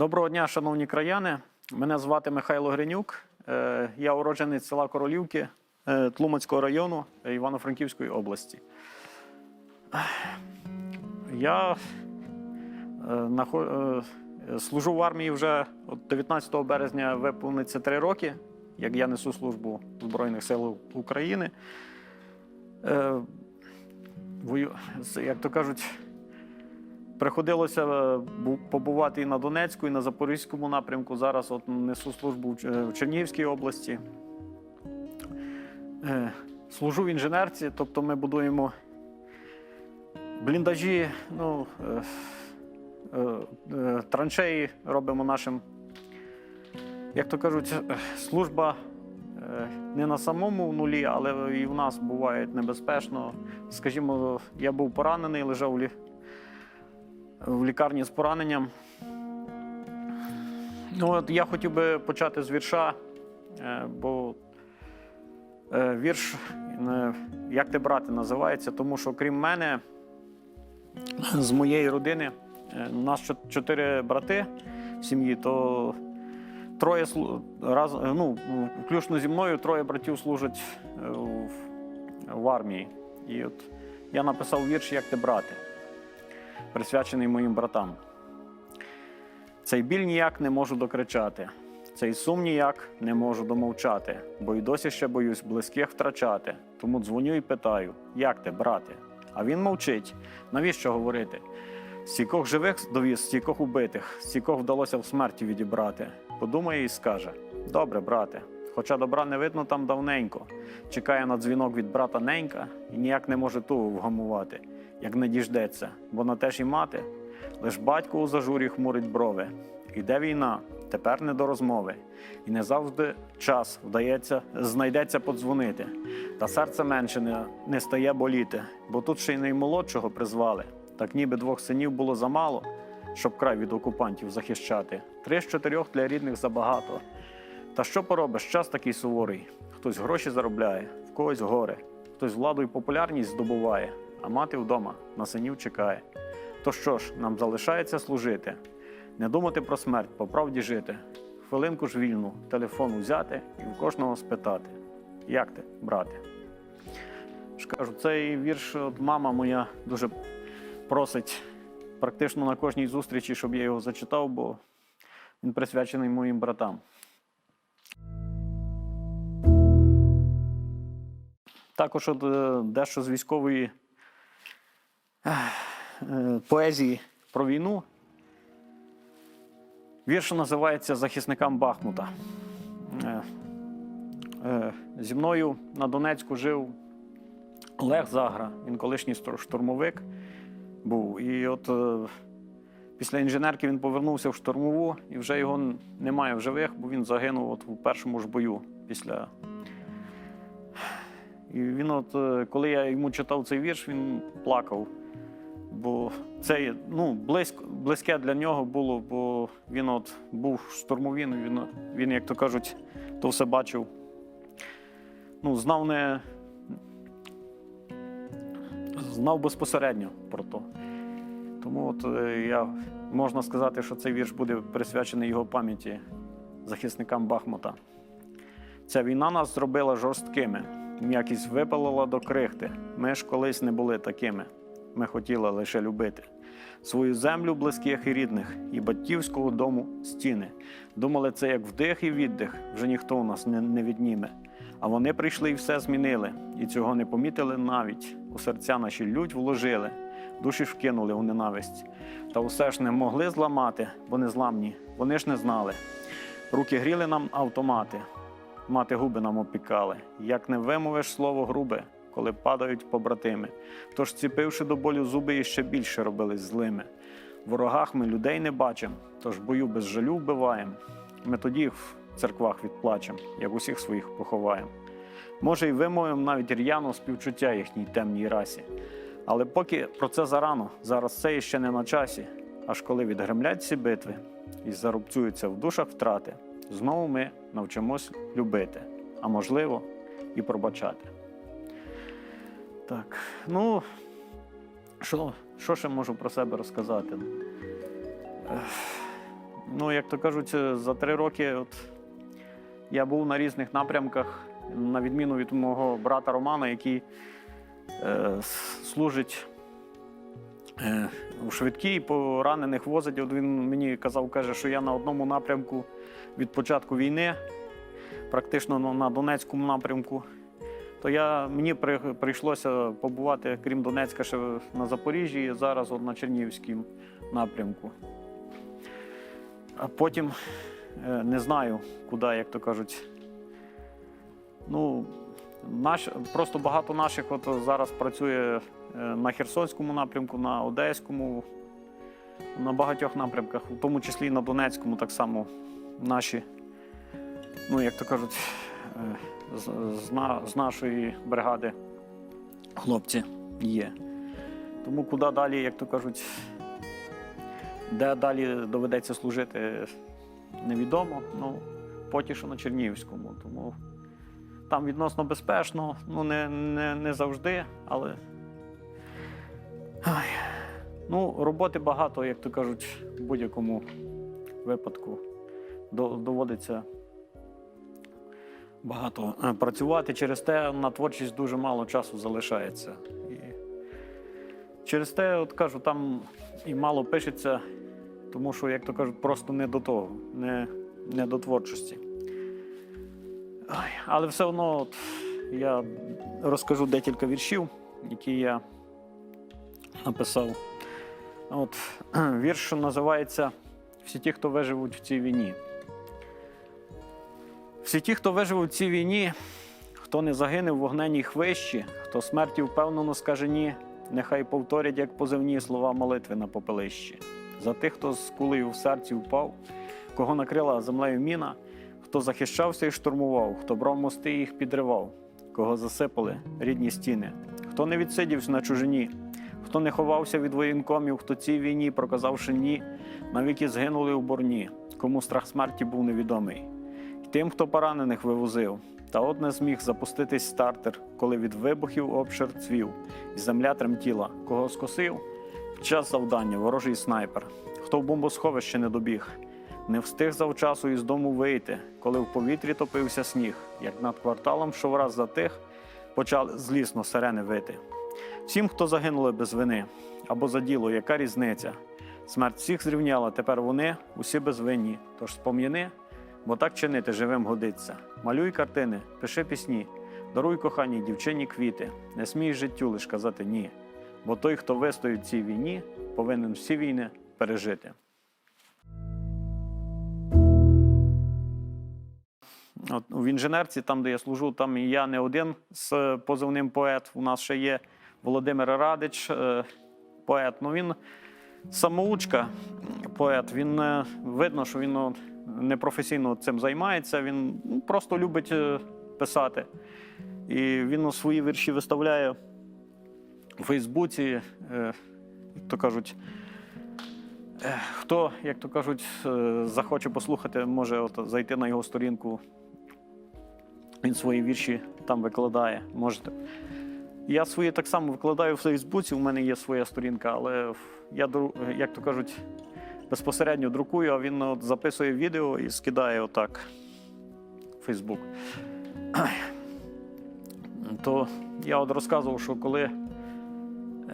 Доброго дня, шановні краяни. Мене звати Михайло Гринюк. Е, Я уродженець села Королівки е, Тлумацького району Івано-Франківської області. Я е, служу в армії вже 19 березня виповниться три роки, як я несу службу Збройних сил України. Як то кажуть, Приходилося е, побувати і на Донецьку, і на Запорізькому напрямку. Зараз от несу службу в е, Чернігівській області. Е, Служу в інженерці, тобто ми будуємо бліндажі, ну, траншеї робимо нашим. Як то кажуть, служба не на самому нулі, але і в нас буває небезпечно. Скажімо, я був поранений, лежав у лі в лікарні з пораненням. Ну, от я хотів би почати з вірша, е, бо е, вірш е, Як ти брати називається, тому що крім мене, з моєї родини, у нас чотири брати в сім'ї, то троє раз, ну, включно зі мною, троє братів служать в, в армії. І от я написав вірш Як ти брати присвячений моїм братам. Цей біль ніяк не можу докричати, цей сум ніяк не можу домовчати, бо й досі ще боюсь близьких втрачати. Тому дзвоню і питаю, як ти, брате? А він мовчить. Навіщо говорити? Стількох живих довіз, стількох убитих, стількох вдалося в смерті відібрати. Подумає і скаже: Добре, брате, хоча добра не видно там давненько. Чекає на дзвінок від брата ненька і ніяк не може тугу вгамувати як не діждеться, бо на те ж і мати. Лиш батько у зажурі хмурить брови. Іде війна, тепер не до розмови. І не завжди час вдається, знайдеться подзвонити. Та серце менше не, не стає боліти, бо тут ще й наймолодшого призвали. Так ніби двох синів було замало, щоб край від окупантів захищати. Три з чотирьох для рідних забагато. Та що поробиш, час такий суворий. Хтось гроші заробляє, в когось горе, хтось владу і популярність здобуває, а мати вдома на синів чекає. То що ж, нам залишається служити, не думати про смерть, по правді жити. Хвилинку ж вільну, телефон взяти і в кожного спитати: як ти, брате? Кажу, цей вірш от мама моя дуже просить практично на кожній зустрічі, щоб я його зачитав, бо він присвячений моїм братам. Також от, е, дещо з військової е, поезії про війну. Вірш називається Захисникам Бахмута. Е, Зі мною на Донецьку жив Олег Загра, він колишній штурмовик був. І от після інженерки він повернувся в штурмову, і вже його немає в живих, бо він загинув от у першому ж бою після і він, от, е, коли я йому читав цей вірш, він плакав. Бо це ну, близько, близьке для нього було, бо він от був штурмовий, ну, він, він, як то кажуть, то все бачив. Ну, знав не знав безпосередньо про то. Тому от е, я можна сказати, що цей вірш буде присвячений його пам'яті захисникам Бахмута. Ця війна нас зробила жорсткими, м'якість випалила до крихти. Ми ж колись не були такими. Ми хотіли лише любити свою землю близьких і рідних, і батьківського дому стіни. Думали, це як вдих і віддих, вже ніхто у нас не, не відніме. А вони прийшли і все змінили, і цього не помітили навіть. У серця наші лють вложили, душі вкинули у ненависть. Та усе ж не могли зламати, бо не зламні, вони ж не знали. Руки гріли нам автомати, мати губи нам опікали. Як не вимовиш слово грубе, коли падають побратими. Тож, ціпивши до болю зуби, іще більше робились злими. Ворогах ми людей не бачимо, тож бою без жалю вбиваємо. Ми тоді в церквах відплачем, як усіх своїх поховаємо. Може, й вимовимо навіть р'яно співчуття їхній темній расі. Але поки про це зарано, зараз це іще не на часі. Аж коли відгремлять ці битви і зарубцюються в душах втрати, знову ми навчимось любити, а можливо, і пробачати. Так, ну що, що ще можу про себе розказати? Ну, як то кажуть, за три роки от, я був на різних напрямках, на відміну від мого брата Романа, який е, служить у швидкій, поранених возить. От він мені казав, каже, що я на одному напрямку від початку війни, практично на- Донецькому напрямку. То я, мені при, прийшлося побувати, крім Донецька, ще на Запоріжжі, і зараз от на Чернігівському напрямку. А потім е, не знаю, куди, як то кажуть. Ну, наш, просто багато наших от зараз працює е, на Херсонському напрямку, на Одеському, на багатьох напрямках, в тому числі і на Донецькому, так само наші, ну, як то кажуть, е, з, з, нашої бригади хлопці є. Тому куди далі, як то кажуть, де далі доведеться служити, невідомо. Ну, поки що на Чернігівському. Тому там відносно безпечно, ну не, не, не завжди, але. Ай. Ну, роботи багато, як то кажуть, в будь-якому випадку доводиться багато е, працювати. Через те на творчість дуже мало часу залишається. І через те, от кажу, там і мало пишеться, тому що, як то кажуть, просто не до того, не, не до творчості. Ой, але все одно от, я розкажу декілька віршів, які я написав. От, вірш називається Всі ті, хто виживуть в цій війні. Всі ті, хто вижив у цій війні, хто не загине в вогненій хвищі, хто смерті впевнено скаже ні, нехай повторять, як позивні слова молитви на попелищі. За тих, хто з кулею в серці впав, кого накрила землею міна, хто захищався і штурмував, хто брав мости і їх підривав, кого засипали рідні стіни, хто не відсидівся на чужині, хто не ховався від воєнкомів, хто цій війні, проказавши ні, навіки згинули у борні, кому страх смерті був невідомий. І тим, хто поранених вивозив, та от не зміг запуститись стартер, коли від вибухів обшир цвів, і земля тремтіла, кого скосив? В час завдання, ворожий снайпер, хто в бомбосховище не добіг, не встиг завчасу із дому вийти, коли в повітрі топився сніг, як над кварталом, що враз затих, почали злісно сирени вити. Всім, хто загинули без вини або за діло, яка різниця? Смерть всіх зрівняла, тепер вони усі безвинні. Тож спом'яни, бо так чинити живим годиться. Малюй картини, пиши пісні, даруй коханій дівчині квіти, не смій життю лиш казати ні. Бо той, хто вистоїть в цій війні, повинен всі війни пережити. От, в інженерці, там, де я служу, там і я не один з позивним поет. У нас ще є Володимир Радич, е, поет. Ну він самоучка, поет. Він е, видно, що він ну, непрофесійно цим займається. Він ну, просто любить е, писати. І він свої вірші виставляє у Фейсбуці, як то кажуть. Хто, як то кажуть, захоче послухати, може от зайти на його сторінку. Він свої вірші там викладає. Можете. Я свої так само викладаю в Фейсбуці, у мене є своя сторінка, але я, як то кажуть, безпосередньо друкую, а він от записує відео і скидає отак в Фейсбук. То я от розказував, що коли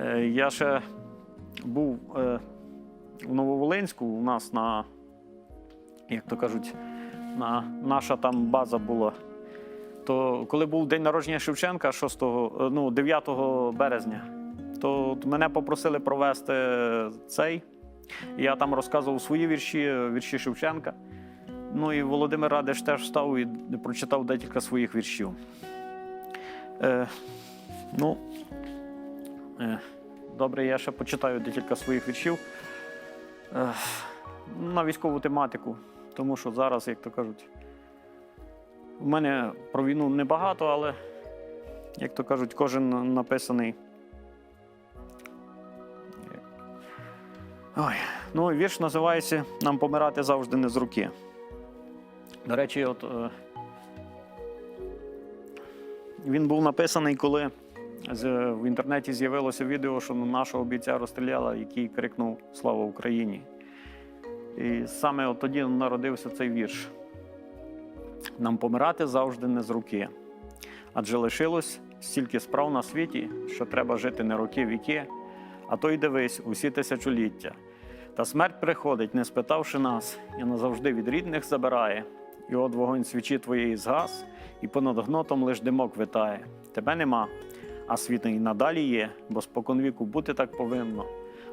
е, я ще був е, в Нововолинську, у нас на, як то кажуть, на, наша там база була. То коли був день народження Шевченка, 6, е, ну, 9 березня, то мене попросили провести цей. Я там розказував свої вірші, вірші Шевченка. Ну і Володимир Радиш теж встав і прочитав декілька своїх віршів. Е, ну, е, добре, я ще почитаю декілька своїх віршів е, на військову тематику, тому що зараз, як то кажуть, у мене про війну небагато, але, як то кажуть, кожен написаний. Ой, ну, вірш називається Нам помирати завжди не з руки. До речі, от, е, він був написаний, коли з, в інтернеті з'явилося відео, що нашого бійця розстріляли, який крикнув Слава Україні. І саме от тоді народився цей вірш. Нам помирати завжди не з руки. Адже лишилось стільки справ на світі, що треба жити не роки віки, а то й дивись усі тисячоліття. Та смерть приходить, не спитавши нас, і назавжди від рідних забирає. І от вогонь свічі твоєї згас, і понад гнотом лиш димок витає. Тебе нема, а світ і надалі є, бо споконвіку бути так повинно.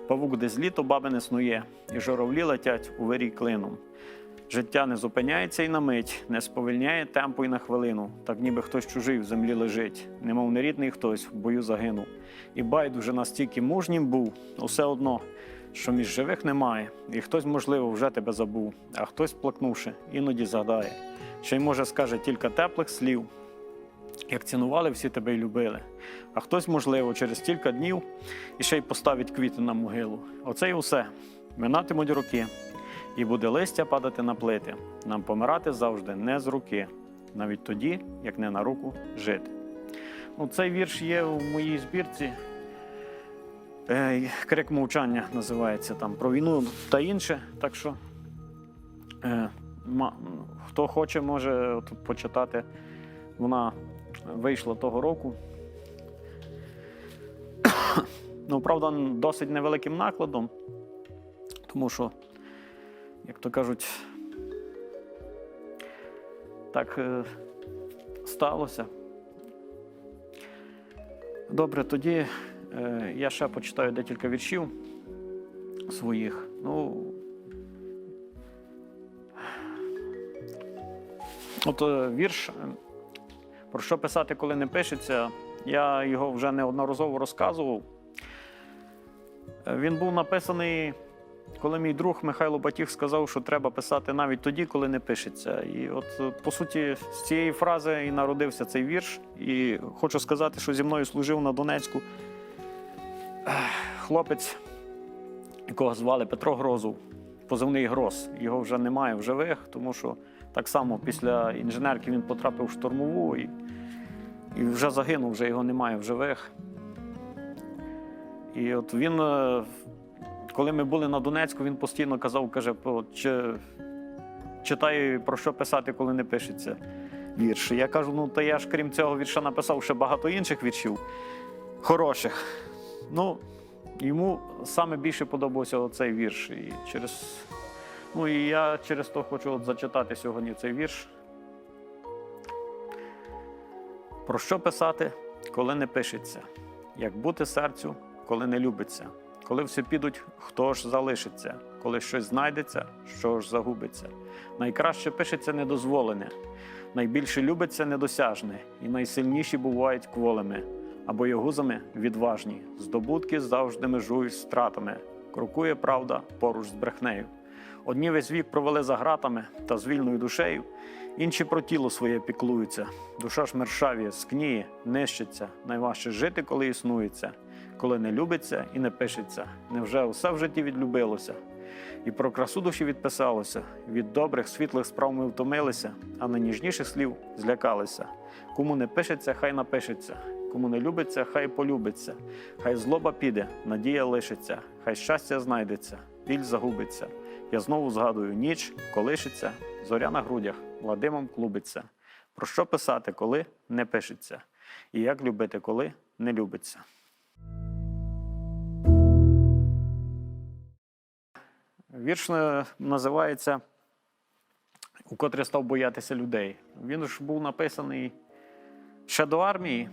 Павук десь літо баби не снує, і журавлі летять у вирій клином. Життя не зупиняється й на мить, не сповільняє темпу й на хвилину, так ніби хтось чужий в землі лежить, немов нерідний хтось в бою загинув. І байдуже настільки мужнім був, усе одно, що між живих немає, і хтось, можливо, вже тебе забув, а хтось, плакнувши, іноді згадає. Ще й може скаже тільки теплих слів, як цінували всі тебе й любили. А хтось, можливо, через кілька днів і ще й поставить квіти на могилу. Оце й усе. Минатимуть роки, і буде листя падати на плити. Нам помирати завжди не з руки, навіть тоді, як не на руку жити. Ну, цей вірш є у моїй збірці. Крик мовчання називається там про війну та інше. Так що е, хто хоче, може от почитати. Вона вийшла того року. ну, правда, досить невеликим накладом, тому що, як то кажуть, так е, сталося. Добре, тоді е, я ще почитаю декілька віршів своїх. Ну, от е, вірш, про що писати, коли не пишеться, я його вже неодноразово розказував. Він був написаний, коли мій друг Михайло Батіг сказав, що треба писати навіть тоді, коли не пишеться. І от, е, по суті, з цієї фрази і народився цей вірш. І хочу сказати, що зі мною служив на Донецьку хлопець, якого звали Петро Грозов, позивний Гроз. Його вже немає в живих, тому що так само після інженерки він потрапив в штурмову і, і вже загинув, вже його немає в живих. І от він, е, коли ми були на Донецьку, він постійно казав, каже, «По- чи, читай, про що писати, коли не пишеться вірш. Я кажу, ну та я ж крім цього вірша написав ще багато інших віршів хороших. Ну, йому саме більше подобався оцей вірш. І через, ну, і я через то хочу от зачитати сьогодні цей вірш. Про що писати, коли не пишеться? Як бути серцю, коли не любиться? Коли всі підуть, хто ж залишиться? Коли щось знайдеться, що ж загубиться? Найкраще пишеться недозволене, найбільше любиться недосяжне, і найсильніші бувають кволими, а боєгузами відважні. Здобутки завжди межують стратами. Крокує правда поруч з брехнею. Одні весь вік провели за гратами та з вільною душею, інші про тіло своє піклуються. Душа ж мершавіє, скніє, нищиться. Найважче жити, коли існується, коли не любиться і не пишеться. Невже усе в житті відлюбилося? І про красу душі відписалося. Від добрих світлих справ ми втомилися, а на ніжніших слів злякалися. Кому не пишеться, хай напишеться. Кому не любиться, хай полюбиться. Хай злоба піде, надія лишиться, хай щастя знайдеться, біль загубиться. Я знову згадую ніч, колишиться, зоря на грудях, Владимом клубиться. Про що писати, коли не пишеться, і як любити, коли не любиться. Вірш е, називається Укотре став боятися людей. Він ж був написаний ще до армії,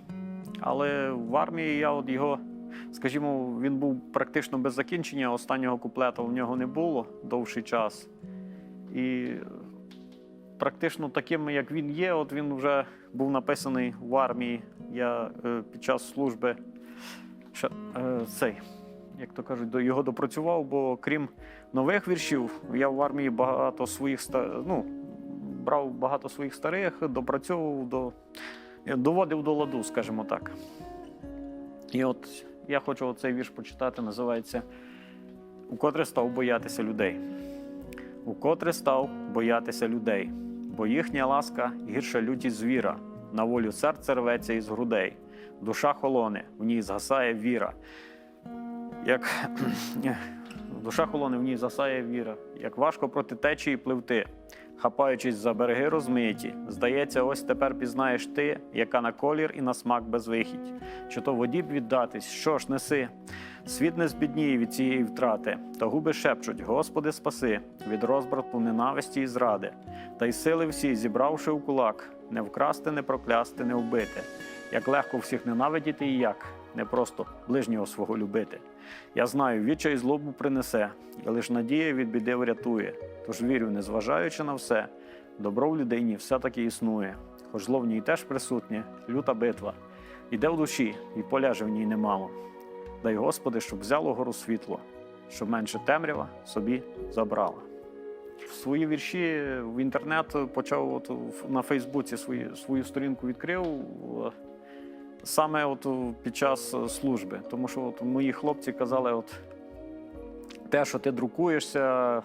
але в армії я от його, скажімо, він був практично без закінчення. Останнього куплета в нього не було довший час. І практично таким, як він є, от він вже був написаний в армії. Я е, під час служби ще, е, цей, як то кажуть, його допрацював, бо крім нових віршів, я в армії багато своїх ну, брав багато своїх старих, допрацьовував до доводив до ладу, скажімо так. І от я хочу цей вірш почитати, називається Укотре став боятися людей. Укотре став боятися людей, бо їхня ласка гірша люті звіра, на волю серце рветься із грудей, душа холоне, в ній згасає віра. Як душа холоне в ній засає віра, як важко проти течії пливти, хапаючись за береги розмиті. Здається, ось тепер пізнаєш ти, яка на колір і на смак безвихідь. Чи то воді б віддатись, що ж неси? Світ не збідніє від цієї втрати, та губи шепчуть: Господи, спаси від розбрату ненависті і зради, та й сили всі, зібравши у кулак, не вкрасти, не проклясти, не вбити. Як легко всіх ненавидіти і як, не просто ближнього свого любити. Я знаю, відчай злобу принесе, і лиш надія від біди врятує. Тож вірю, незважаючи на все, добро в людині все-таки існує. Хоч зло в ній теж присутнє, люта битва. Іде в душі, і поляже в ній немало. Дай Господи, щоб взяло гору світло, щоб менше темрява собі забрала. Свої вірші в інтернет почав от на Фейсбуці свою, свою сторінку відкрив саме от під час е, служби. Тому що от мої хлопці казали, от те, що ти друкуєшся,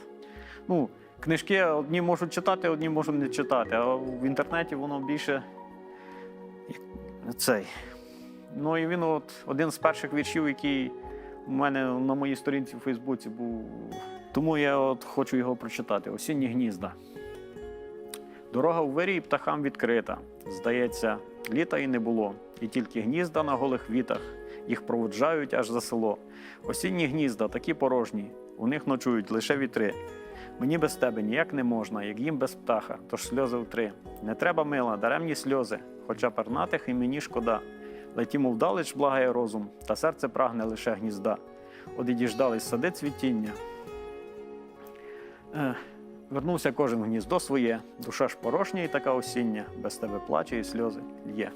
ну, книжки одні можуть читати, одні можуть не читати, а в інтернеті воно більше цей. Ну і він от один з перших віршів, який у мене на моїй сторінці в Фейсбуці був. Тому я от хочу його прочитати. Осінні гнізда. Дорога у вирій птахам відкрита. Здається, літа і не було, і тільки гнізда на голих вітах. Їх проводжають аж за село. Осінні гнізда такі порожні, у них ночують лише вітри. Мені без тебе ніяк не можна, як їм без птаха, тож сльози втри. Не треба мила, даремні сльози, хоча пернатих і мені шкода. Летімо вдалеч, благає розум, та серце прагне лише гнізда. І сади цвітіння. Е, вернувся кожен гніздо своє, душа ж порожня і така осіння, без тебе плаче і сльози лє.